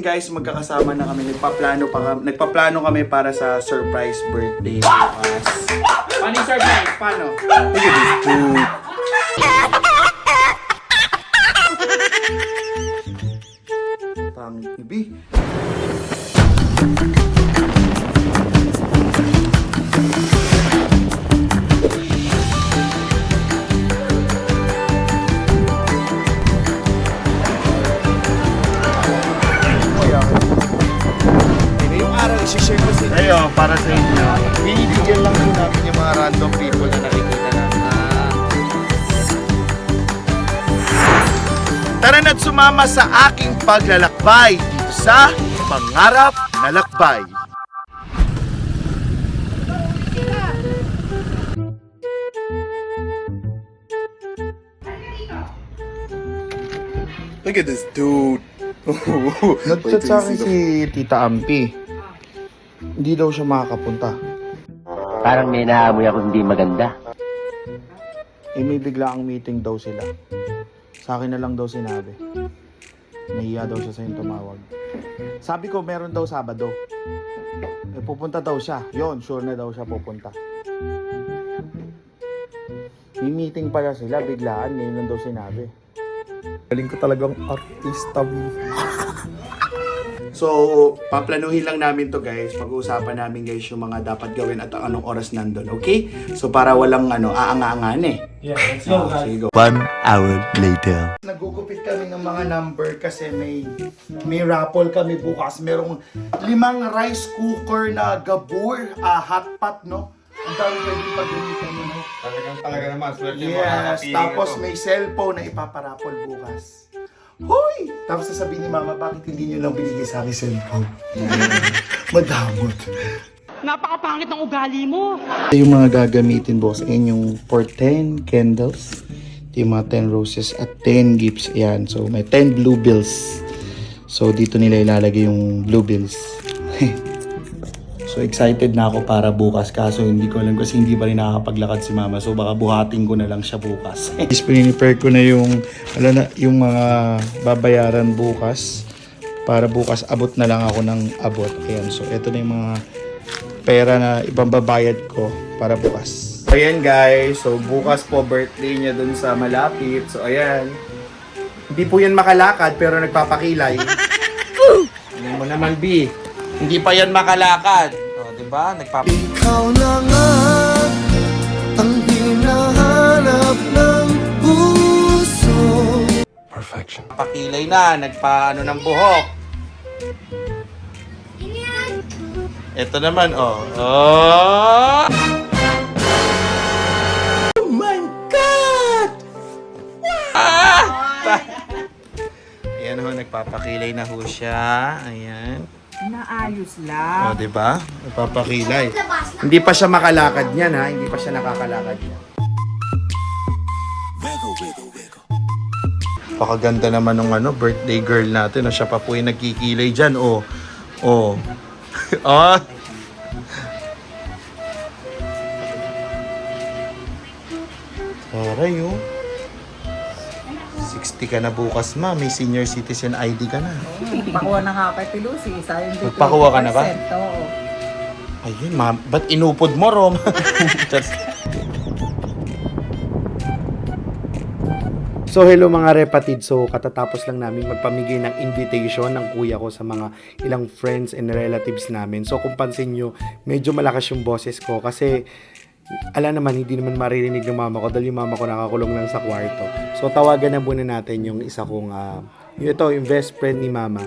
Yun guys, magkakasama na kami. Nagpaplano pa kami, nagpaplano kami para sa surprise birthday bukas. Paano yung surprise? Paano? Look at this dude. Pangit ni Tara na't sumama sa aking paglalakbay dito sa Pangarap na Lakbay. Look at this dude. Nag-chat sa akin si Tita Ampi. Hindi daw siya makakapunta. Parang may naamoy ako hindi maganda. Eh, may bigla ang meeting daw sila. Sa akin na lang daw sinabi. Nahiya daw siya sa'yo tumawag. Sabi ko, meron daw Sabado. Eh, pupunta daw siya. Yon, sure na daw siya pupunta. May meeting pala sila, biglaan. Ngayon lang daw sinabi. Galing ko talagang artista. So, paplanuhin lang namin to guys. Pag-uusapan namin guys yung mga dapat gawin at anong oras nandun, okay? So, para walang ano, aanga-angan eh. Yeah, let's go, Ah, guys. sige, go. One hour later. Nagugupit kami ng mga number kasi may may raffle kami bukas. Merong limang rice cooker na gabur, ah, hot pot, no? Ang dami pwede paggamitan mo, no? Talagang talaga naman. Swerte mo. Yes, tapos may cellphone na ipaparapol bukas. Hoy! Tapos sasabihin ni mama, bakit hindi niyo lang binigay sa akin cellphone? Madamot. Napakapangit ng ugali mo. Ito yung mga gagamitin boss. Ayan yung for 10 candles. Ito yung mga 10 roses at 10 gifts. Ayan. So may 10 blue bills. So dito nila ilalagay yung blue bills. so excited na ako para bukas. Kaso hindi ko alam kasi hindi pa rin nakakapaglakad si mama. So baka buhatin ko na lang siya bukas. Is prepare ko na yung, ano na, yung mga babayaran bukas. Para bukas abot na lang ako ng abot. Ayan. So ito na yung mga pera na ibang babayad ko para bukas. Ayan guys, so bukas po birthday niya dun sa malapit. So ayan. Hindi po yan makalakad pero nagpapakilay. Ayan mo naman B. Hindi pa yan makalakad. O, di ba? Nagpap Ikaw na nga ang hinahanap ng puso. pakilay na, nagpaano ng buhok. Ito naman, oh. Oh! Oh nagpapakilay na ho siya. Ayan. Naayos O, lang. di ba? Nagpapakilay. Hindi pa siya makalakad niyan, ha? Hindi pa siya nakakalakad niyan. Pakaganda naman ng ano, birthday girl natin. No? Siya pa po yung nagkikilay dyan. Oh. Oh. ah. Taray, oh. 60 ka na bukas, ma. May senior citizen ID ka na. Pakuha na nga kay Pilusi. Sayang dito. Magpakuha ka na ba? Oo. Ayun, ma. Ba't inupod mo, Rom? Just... So hello mga repatid. So katatapos lang namin magpamigay ng invitation ng kuya ko sa mga ilang friends and relatives namin. So kung pansin nyo, medyo malakas yung boses ko kasi ala naman, hindi naman maririnig ng mama ko dahil yung mama ko nakakulong lang sa kwarto. So tawagan na muna natin yung isa kong, ah, yung ito, yung best friend ni mama.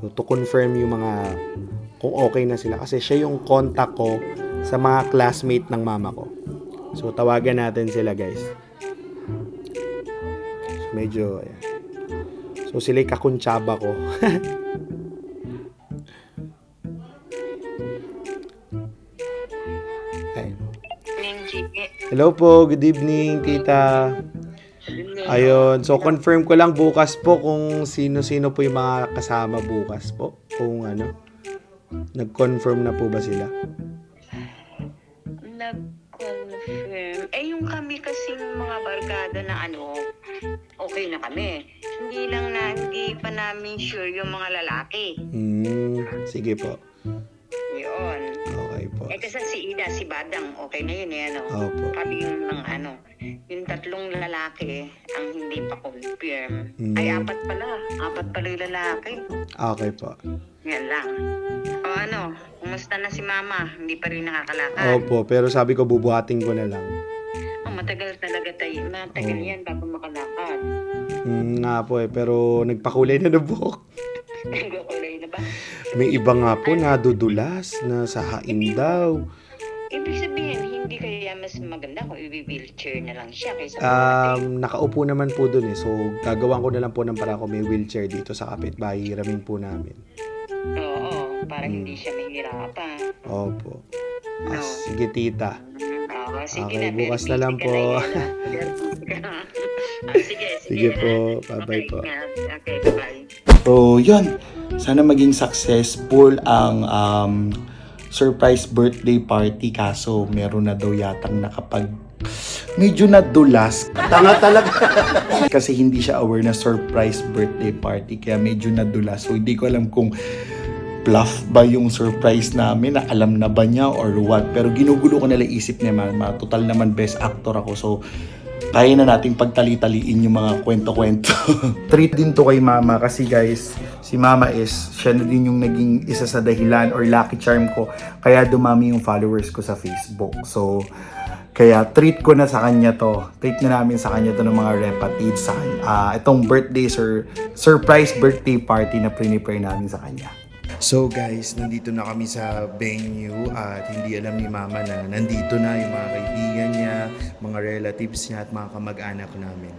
So to confirm yung mga, kung okay na sila. Kasi siya yung contact ko sa mga classmate ng mama ko. So tawagan natin sila guys. So, medyo, ayan. So, sila yung kakuntsaba ko. Hello po, good evening, tita. Ayun, so confirm ko lang bukas po kung sino-sino po yung mga kasama bukas po. Kung ano, nag-confirm na po ba sila? nag-confirm. Eh, yung kami kasing mga barkada na ano, okay na kami. Hindi lang na, hindi pa namin sure yung mga lalaki. Hmm, sige po. Yun. Okay po. Eh kasi si Ida, si Badang, okay na yun eh, ano. Opo. Kami yung mga ano, yung tatlong lalaki ang hindi pa confirm. Mm. Ay, apat pala. Apat pala yung lalaki. Okay po. Yan lang. O ano, kumusta na si mama? Hindi pa rin nakakalakad. Opo, pero sabi ko bubuhatin ko na lang. Oh, matagal talaga tayo. Matagal Oo. yan bago makalakad. Hmm, nga po eh, pero nagpakulay na ng buhok. Nagkukulay na ba? May iba nga po nadudulas na sa hain daw. Ibig sabihin, hindi kaya mas maganda kung i-wheelchair na lang siya kaysa Um, nakaupo naman po dun eh. So, gagawan ko na lang po ng para ko may wheelchair dito sa kapitbahay. Hiramin po namin. Oo, para Mm. hindi siya mahirapan. Opo. Ah, No. sige tita. Oo, sige Okay, na. bukas very na lang busy po. ka yan, ah. Very busy ka na. Ah, sige, sige. Sige po. Bye-bye Okay, po. ingat. Okay, bye-bye. So, yun. Sana maging successful ang um, surprise birthday party. Kaso, meron na daw yatang nakapag... Medyo nadulas. Tanga talaga. Kasi hindi siya aware na surprise birthday party. Kaya medyo nadulas. So, hindi ko alam kung bluff ba yung surprise namin na alam na ba niya or what. Pero ginugulo ko nila isip niya. Ma, ma- total naman best actor ako. So, kaya na nating pagtali-taliin yung mga kwento-kwento. Treat din to kay mama kasi guys, si mama is, siya na din yung naging isa sa dahilan or lucky charm ko. Kaya dumami yung followers ko sa Facebook. So, kaya treat ko na sa kanya to. Treat na namin sa kanya to ng mga repatids sa kanya. Ah, itong birthday sur surprise birthday party na prepare namin sa kanya. So guys, nandito na kami sa venue at hindi alam ni Mama na nandito na yung mga kaibigan niya, mga relatives niya at mga kamag-anak namin.